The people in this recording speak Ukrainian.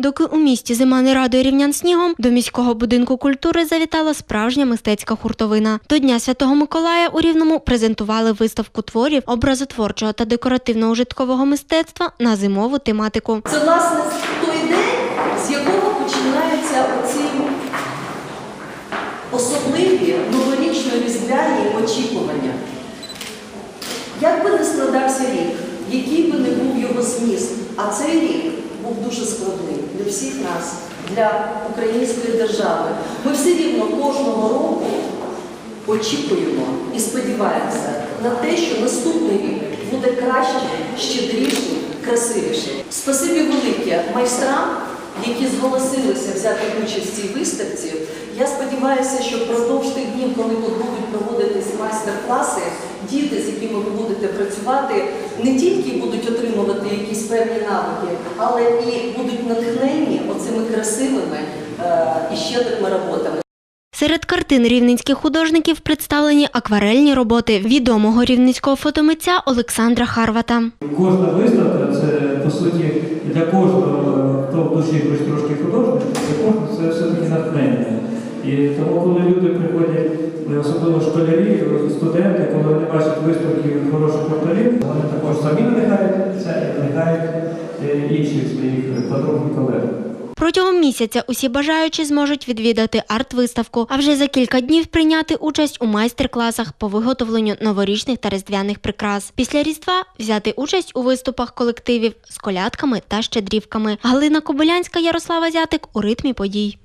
Доки у місті зима не радує рівнян снігом, до міського будинку культури завітала справжня мистецька хуртовина. До Дня Святого Миколая у Рівному презентували виставку творів образотворчого та декоративно-ужиткового мистецтва на зимову тематику. Це власне той день, з якого починаються оці особливі новорічно-різдвяні очікування. Як би не складався рік, який би не був його зміст, а цей рік був дуже складний для всіх нас, для української держави. Ми все рівно кожного року очікуємо і сподіваємося на те, що наступний рік буде кращий, щедріший, красивіший. Спасибі велике майстрам, які зголосилися взяти участь в цій виставці. Я сподіваюся, що впродовж тих днів, коли тут будуть проводитись майстер-класи, діти, з якими ви будете працювати, не тільки будуть отримувати якісь певні навики, але і будуть натхнені оцими красивими е, і щедрими роботами. Серед картин рівненських художників представлені акварельні роботи відомого рівненського фотомитця Олександра Харвата. Кожна виставка це по суті для кожного, хто в душі хоч трошки художник, для кожного це все-таки натхнення. І тому, коли люди приходять, особливо школярі, студенти, коли вони бачать виставки хороших авторів, вони також самі надихають це і надихають е, інших своїх подруг і колег. Протягом місяця усі бажаючі зможуть відвідати арт-виставку, а вже за кілька днів прийняти участь у майстер-класах по виготовленню новорічних та різдвяних прикрас. Після різдва взяти участь у виступах колективів з колядками та щедрівками. Галина Кобилянська, Ярослава Зятик у ритмі подій.